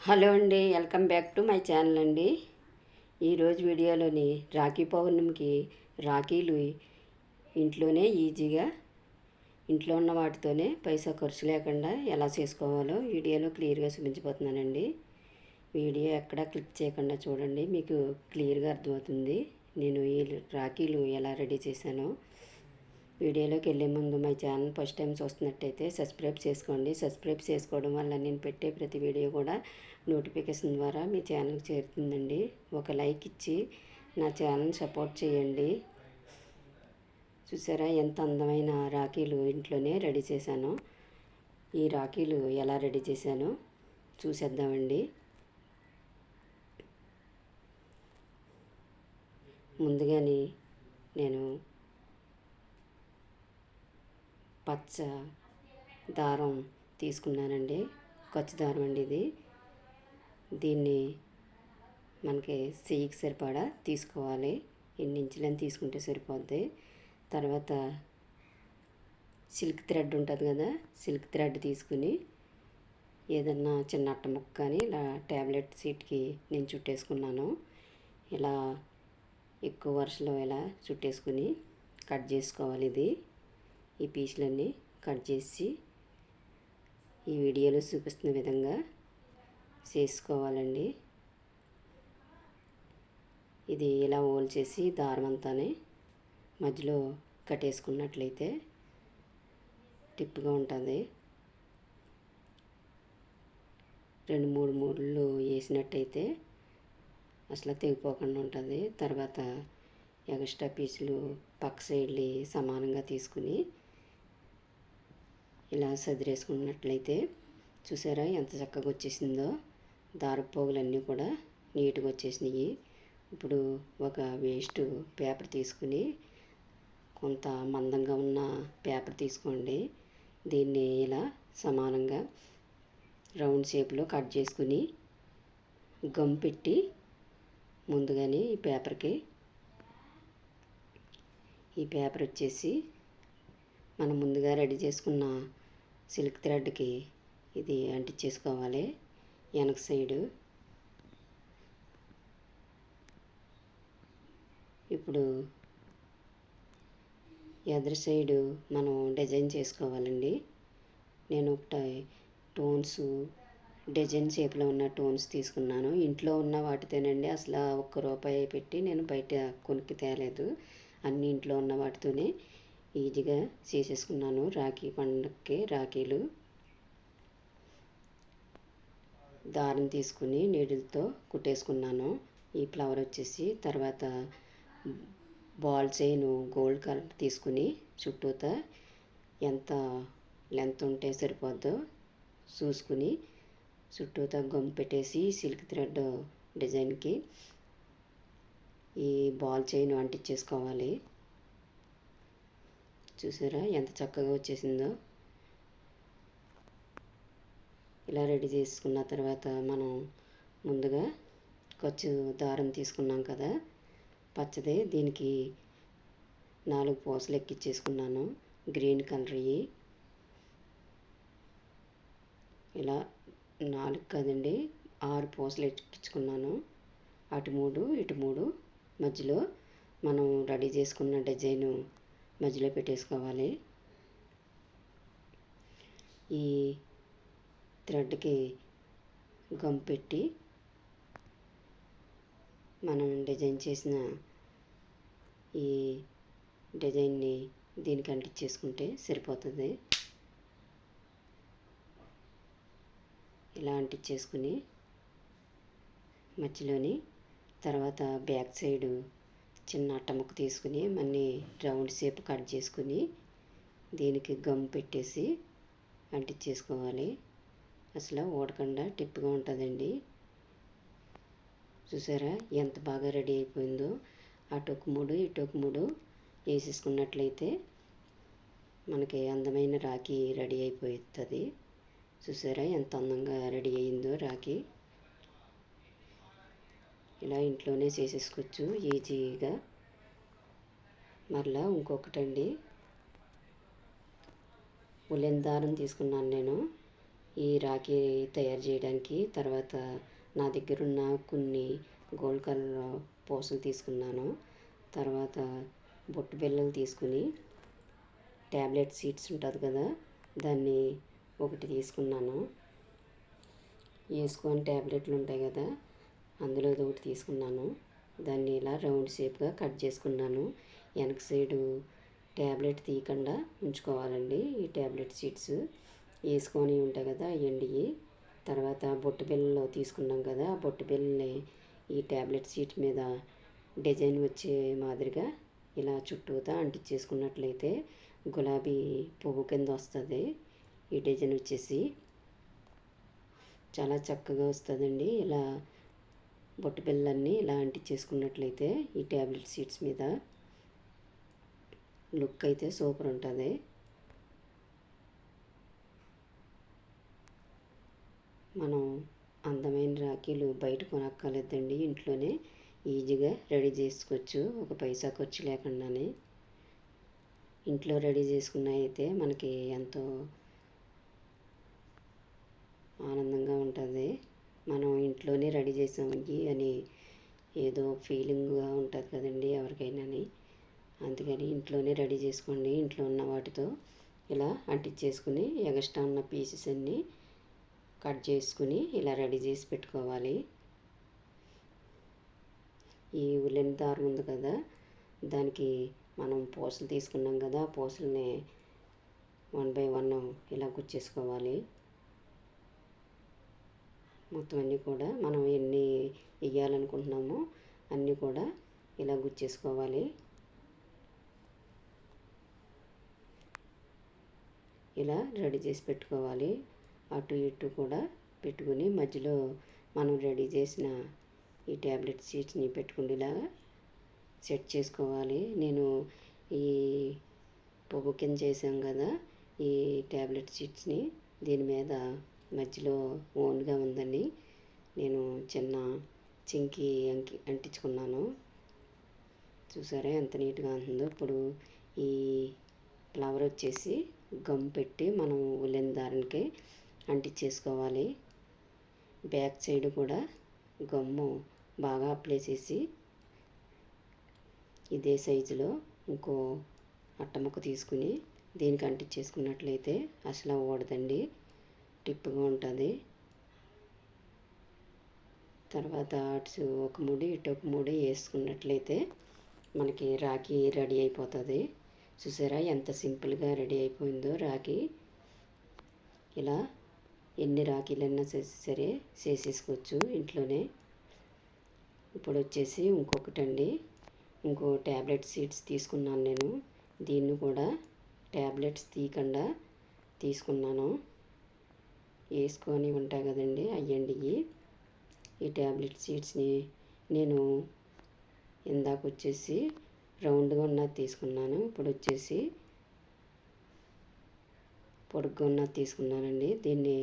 Hello అండి welcome back to my channel అండి. ఈరోజు వీడియోలోని రాఖీ పౌర్ణమికి రాఖీలు ఇంట్లోనే ఈజీగా ఇంట్లో ఉన్న వాటితోనే పైసా ఖర్చు లేకుండా ఎలా చేసుకోవాలో వీడియోలో క్లియర్గా చూపించబోతున్నానండి. వీడియో ఎక్కడా క్లిక్ చేయకుండా చూడండి మీకు క్లియర్గా అర్థమవుతుంది నేను ఈ రాఖీలు ఎలా రెడీ చేశానో. వీడియోలోకి వెళ్ళే ముందు మై ఛానల్ ఫస్ట్ టైం చూస్తున్నట్టయితే సబ్స్క్రైబ్ చేసుకోండి. సబ్స్క్రైబ్ చేసుకోవడం వల్ల నేను పెట్టే ప్రతి వీడియో కూడా నోటిఫికేషన్ ద్వారా మీ ఛానల్కి చేరుతుందండి. ఒక లైక్ ఇచ్చి నా ఛానల్ సపోర్ట్ చేయండి. చూసారా ఎంత అందమైన రాఖీలు ఇంట్లోనే రెడీ చేశాను. ఈ రాఖీలు ఎలా రెడీ చేశానో చూసేద్దామండి ముందుగానే నేను పచ్చ దారం తీసుకున్నానండి. ఖర్చు దారం అండి ఇది. దీన్ని మనకి చెయ్యికి సరిపడా తీసుకోవాలి. ఎన్ని ఇంచులని తీసుకుంటే సరిపోద్ది. తర్వాత సిల్క్ థ్రెడ్ ఉంటుంది కదా సిల్క్ థ్రెడ్ తీసుకుని ఏదన్నా చిన్న అట్ట ముక్క కానీ ఇలా ట్యాబ్లెట్ సీట్కి నేను చుట్టేసుకున్నాను. ఇలా ఎక్కువ వరుసలో ఇలా చుట్టేసుకుని కట్ చేసుకోవాలి ఇది. ఈ పీసులన్నీ కట్ చేసి ఈ వీడియోలో చూపిస్తున్న విధంగా చేసుకోవాలండి. ఇది ఇలా ఓల్ చేసి దారం అంతానే మధ్యలో కట్టేసుకున్నట్లయితే టిప్గా ఉంటుంది. రెండు మూడు మూడులు వేసినట్టయితే అసలు తెగిపోకుండా ఉంటుంది. తర్వాత ఎక్స్ట్రా పీసులు పక్క సైడ్లు సమానంగా తీసుకుని ఇలా సదిరేసుకున్నట్లయితే చూసారా ఎంత చక్కగా వచ్చేసిందో? దారపు పోగులన్నీ కూడా నీట్గా వచ్చేసినాయి. ఇప్పుడు ఒక వేస్ట్ పేపర్ తీసుకుని కొంత మందంగా ఉన్న పేపర్ తీసుకోండి. దీన్ని ఇలా సమానంగా రౌండ్ షేప్లో కట్ చేసుకుని గమ్ పెట్టి ముందుగానే ఈ పేపర్కి ఈ పేపర్ వచ్చేసి మనం ముందుగా రెడీ చేసుకున్న సిల్క్ థ్రెడ్కి ఇది అంటించేసుకోవాలి వెనక సైడు. ఇప్పుడు ఎదురు సైడు మనం డిజైన్ చేసుకోవాలండి. నేను ఒకటి టోన్స్ డిజైన్ షేప్లో ఉన్న టోన్స్ తీసుకున్నాను. ఇంట్లో ఉన్న వాటితోనండి అసలు ఒక్క రూపాయి పెట్టి నేను బయట కొనుక్కి తేలేదు. అన్ని ఇంట్లో ఉన్న వాటితోనే. ఈజీగా చేసేసుకున్నాను. రాఖీ పండగకి రాఖీలు. దారం తీసుకుని నీడిల్తో కుట్టేసుకున్నాను. ఈ ఫ్లవర్ వచ్చేసి తర్వాత బాల్ చైన్ గోల్డ్ కలర్ తీసుకుని చుట్టూత ఎంత లెంత్ ఉంటే సరిపోద్దో చూసుకుని చుట్టూత గమ్ పెట్టేసి సిల్క్ థ్రెడ్ డిజైన్కి ఈ బాల్ చైన్ అంటించేసుకోవాలి. చూసారా? ఎంత చక్కగా వచ్చేసిందో. ఇలా రెడీ చేసుకున్న తర్వాత మనం ముందుగా ఖర్చు దారం తీసుకున్నాం కదా. పచ్చదే. దీనికి నాలుగు పూసలు ఎక్కించేసుకున్నాను గ్రీన్ కలర్వి ఇలా నాలుగు కదండి. ఆరు పూసలు ఎక్కించుకున్నాను అటు మూడు ఇటు మూడు. మధ్యలో మనం రెడీ చేసుకున్న డిజైను మధ్యలో పెట్టేసుకోవాలి. ఈ థ్రెడ్కి గమ్ పెట్టి మనం డిజైన్ చేసిన ఈ డిజైన్ని దీనికి అంటించేసుకుంటే సరిపోతుంది. ఇలా అంటించేసుకుని మధ్యలోని తర్వాత బ్యాక్ సైడు చిన్న అట్ట తీసుకుని మళ్ళీ రౌండ్ షేప్ కట్ చేసుకుని దీనికి గమ్ పెట్టేసి అంటించేసుకోవాలి. అసలు ఓడకుండా టిప్గా ఉంటుందండి. చూసారా ఎంత బాగా రెడీ అయిపోయిందో. అటు ఒక మూడు ఇటు ఒక మూడు వేసేసుకున్నట్లయితే మనకి అందమైన రాఖీ రెడీ అయిపోతుంది చూసారా ఎంత అందంగా రెడీ అయిందో రాఖీ. ఇలా ఇంట్లోనే చేసేసుకోవచ్చు ఈజీగా. మరలా ఇంకొకటండి. ఉలెన్ దారం తీసుకున్నాను నేను. ఈ రాఖీ తయారు చేయడానికి తర్వాత నా దగ్గర ఉన్న కొన్ని గోల్డ్ కలర్ పూసలు తీసుకున్నాను. తర్వాత బొట్టు బిళ్ళలు తీసుకుని ట్యాబ్లెట్ సీడ్స్ ఉంటుంది కదా దాన్ని ఒకటి తీసుకున్నాను. వేసుకొని ట్యాబ్లెట్లు ఉంటాయి కదా అందులో ఒకటి తీసుకున్నాను. దాన్ని ఇలా రౌండ్ షేప్గా కట్ చేసుకున్నాను. వెనక సైడు ట్యాబ్లెట్ తీయకుండా ఉంచుకోవాలండి. ఈ ట్యాబ్లెట్ సీడ్స్ వేసుకొని ఉంటాయి కదా ఎండి తర్వాత బొట్టు బిళ్ళలో తీసుకున్నాం కదా ఆ బొట్టు బిళ్ళని ఈ ట్యాబ్లెట్ సీట్ మీద డిజైన్ వచ్చే మాదిరిగా ఇలా చుట్టూతా అంటించేసుకున్నట్లయితే గులాబీ పువ్వు కింద వస్తుంది. ఈ డిజైన్ వచ్చేసి చాలా చక్కగా వస్తుందండి. ఇలా బొట్టు బిళ్ళన్నీ ఇలా అంటించేసుకున్నట్లయితే ఈ ట్యాబ్లెట్ సీట్స్ మీద లుక్ అయితే సూపర్ ఉంటుంది. మనం అందమైన రాఖీలు బయట కొనక్కర్లేదండి. ఇంట్లోనే ఈజీగా రెడీ చేసుకోవచ్చు. ఒక పైసా ఖర్చు లేకుండానే. ఇంట్లో రెడీ చేసుకున్న అయితే మనకి ఎంతో ఆనందంగా ఉంటుంది. మనం ఇంట్లోనే రెడీ చేసాము అని ఏదో ఫీలింగ్గా ఉంటుంది కదండి ఎవరికైనాని. అందుకని ఇంట్లోనే రెడీ చేసుకోండి ఇంట్లో ఉన్న వాటితో ఇలా అంటించేసుకుని ఎగస్ట్రా ఉన్న పీసెస్ అన్నీ కట్ చేసుకుని ఇలా రెడీ చేసి పెట్టుకోవాలి. ఈ ఉల్లెన్ దారం ఉంది కదా దానికి మనం పూసలు తీసుకున్నాం కదా ఆ పూసల్ని వన్ బై వన్ ఇలా గుచ్చేసుకోవాలి. మొత్తం అన్నీ కూడా మనం ఎన్ని వేయాలనుకుంటున్నామో అన్నీ కూడా ఇలా గుచ్చేసుకోవాలి ఇలా రెడీ చేసి పెట్టుకోవాలి. అటు ఇటు కూడా పెట్టుకుని మధ్యలో మనం రెడీ చేసిన ఈ ట్యాబ్లెట్ సీట్స్ని పెట్టుకుండేలాగా సెట్ చేసుకోవాలి. నేను ఈ పువ్వు కింద చేసాం కదా ఈ ట్యాబ్లెట్ సీట్స్ని దీని మీద మధ్యలో ఓన్గా ఉందని నేను చిన్న చింకి అంకి అంటించుకున్నాను. చూసారా ఎంత నీట్గా ఉంటుందో. ఇప్పుడు ఈ ఫ్లవర్ వచ్చేసి గమ్ పెట్టి మనం ఉలెన్ దారానికి అంటించేసుకోవాలి. బ్యాక్ సైడ్ కూడా గమ్ము బాగా అప్లై చేసి ఇదే సైజులో ఇంకో అట్టముక్క తీసుకుని దీనికి అంటించేసుకున్నట్లయితే అసలు ఊడదండి. టిప్గా ఉంటుంది. తర్వాత అటు ఒక ముడి ఇటు ఒక ముడి వేసుకున్నట్లయితే మనకి రాఖీ రెడీ అయిపోతుంది. చూసారా ఎంత సింపుల్గా రెడీ అయిపోయిందో రాఖీ. ఇలా ఎన్ని రాఖీలన్నా చేసి సరే చేసేసుకోవచ్చు ఇంట్లోనే. ఇప్పుడు వచ్చేసి ఇంకొకటండి. ఇంకో ట్యాబ్లెట్ సీడ్స్ తీసుకున్నాను నేను. దీన్ని కూడా ట్యాబ్లెట్స్ తీయకుండా తీసుకున్నాను. వేసుకొని ఉంటాయి కదండి అయ్యండి ఈ ట్యాబ్లెట్ సీడ్స్ని నేను ఇందాక వచ్చేసి రౌండ్గా ఉన్నది తీసుకున్నాను. ఇప్పుడు వచ్చేసి పొడుగ్గా ఉన్నది తీసుకున్నానండి. దీన్ని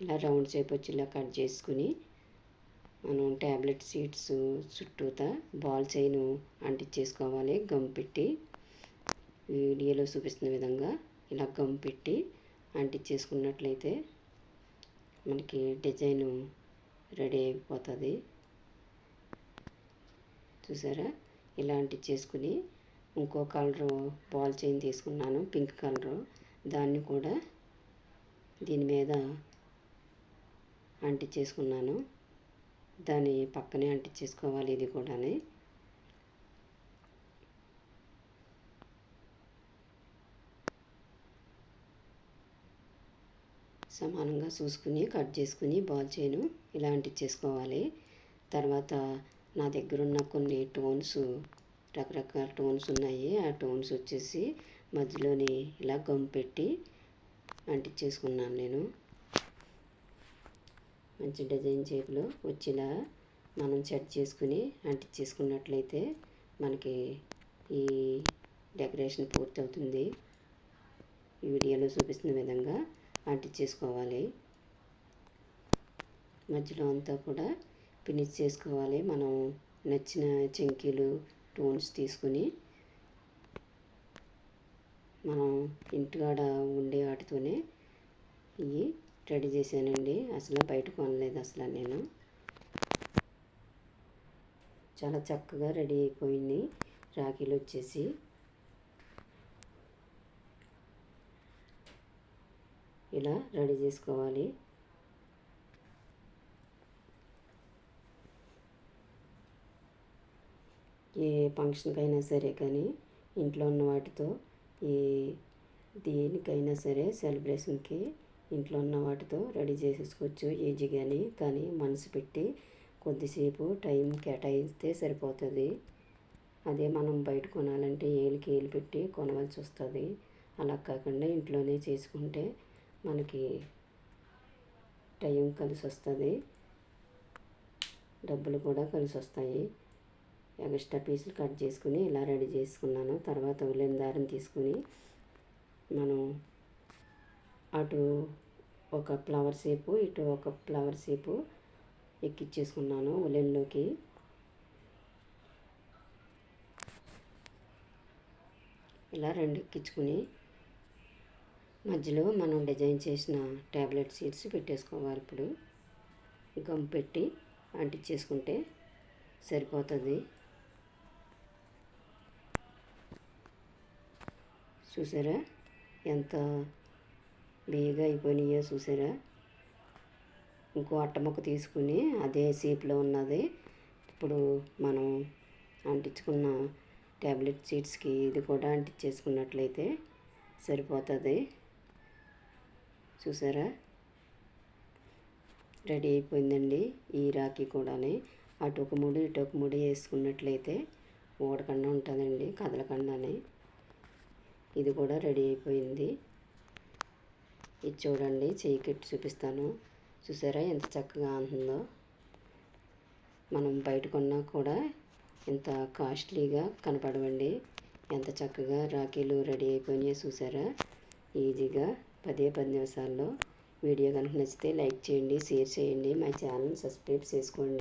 ఇలా రౌండ్ షేప్ వచ్చి ఇలా కట్ చేసుకుని మనం ట్యాబ్లెట్ సీడ్స్ చుట్టూతా బాల్ చైన్ అంటించేసుకోవాలి. గమ్ పెట్టి వీడియోలో చూపిస్తున్న విధంగా ఇలా గమ్ పెట్టి అంటించేసుకున్నట్లయితే మనకి డిజైన్ రెడీ అయిపోతుంది. చూసారా? ఇలాంటి చేసుకుని ఇంకో కలరు బాల్ చైన్ తీసుకున్నాను పింక్ కలరు. దాన్ని కూడా దీని మీద అంటించేసుకున్నాను దాని పక్కనే అంటించేసుకోవాలి ఇది కూడా సమానంగా చూసుకుని కట్ చేసుకుని బాల్ చేయను ఇలా అంటించేసుకోవాలి తర్వాత నా దగ్గర ఉన్న కొన్ని టోన్స్ రకరకాల టోన్స్ ఉన్నాయి. ఆ టోన్స్ వచ్చేసి మధ్యలోని ఇలా గమ్ పెట్టి అంటించేసుకున్నాను నేను. మంచి డిజైన్ షేప్లో వచ్చేలా మనం సెట్ చేసుకుని అంటించేసుకున్నట్లయితే మనకి ఈ డెకరేషన్ పూర్తవుతుంది. ఈ వీడియోలో చూపిస్తున్న విధంగా అంటించేసుకోవాలి మధ్యలో అంతా కూడా ఫినిష్ చేసుకోవాలి. మనం నచ్చిన చెంకీలు టోన్స్ తీసుకుని మనం ఇంటికాడ ఉండే వాటితోనే ఇవి రెడీ చేశానండి. అసలు బయట కొనలేదు అసలు నేను. చాలా చక్కగా రెడీ అయిపోయింది. రాఖీలు వచ్చేసి. ఇలా రెడీ చేసుకోవాలి. ఏ ఫంక్షన్కైనా సరే కానీ ఇంట్లో ఉన్న వాటితో ఏ దేనికైనా సరే సెలబ్రేషన్కి ఇంట్లో ఉన్న వాటితో రెడీ చేసేసుకోవచ్చు. ఈజీగాని కానీ మనసు పెట్టి కొద్దిసేపు టైం కేటాయిస్తే సరిపోతుంది. అదే మనం బయట కొనాలంటే ఏలికి ఏలు పెట్టి కొనవలసి వస్తుంది అలా కాకుండా ఇంట్లోనే చేసుకుంటే మనకి టైం కలిసి వస్తుంది. డబ్బులు కూడా కలిసి వస్తాయి. ఎక్స్ట్రా పీసులు కట్ చేసుకుని ఇలా రెడీ చేసుకున్నాను. తర్వాత ఉలెన్ దారం తీసుకుని మనం అటు ఒక ఫ్లవర్ షేపు ఇటు ఒక ఫ్లవర్ షేపు ఎక్కిచ్చేసుకున్నాను ఉలెన్లోకి ఇలా రెండు ఎక్కించుకుని మధ్యలో మనం డిజైన్ చేసిన ట్యాబ్లెట్ సీడ్స్ పెట్టేసుకోవాలి ఇప్పుడు. గమ్ పెట్టి అంటించేసుకుంటే సరిపోతుంది. చూసారా? ఎంత బేగా అయిపోయినాయో చూసారా? ఇంకో అట్టముక్క తీసుకుని అదే షేప్లో ఉన్నది. ఇప్పుడు మనం అంటించుకున్న ట్యాబ్లెట్ సీడ్స్కి ఇది కూడా అంటించేసుకున్నట్లయితే సరిపోతుంది. చూసారా? రెడీ అయిపోయిందండి ఈ రాఖీ కూడాని. అటు ఒక ముడి ఇటు ఒక ముడి వేసుకున్నట్లయితే ఓడకుండా ఉంటుందండి కదలకుండానే. ఇది కూడా రెడీ అయిపోయింది. ఇది చూడండి చేయి కట్టి చూపిస్తాను. చూసారా ఎంత చక్కగా ఉంటుందో? మనం బయట కొన్నా కూడా ఎంత కాస్ట్లీగా కనపడవండి. ఎంత చక్కగా రాఖీలు రెడీ అయిపోయినాయో చూసారా? ఈజీగా పదే పది నిమిషాల్లో వీడియో కనుక నచ్చితే లైక్ చేయండి షేర్ చేయండి. మా ఛానల్ సబ్స్క్రైబ్ చేసుకోండి.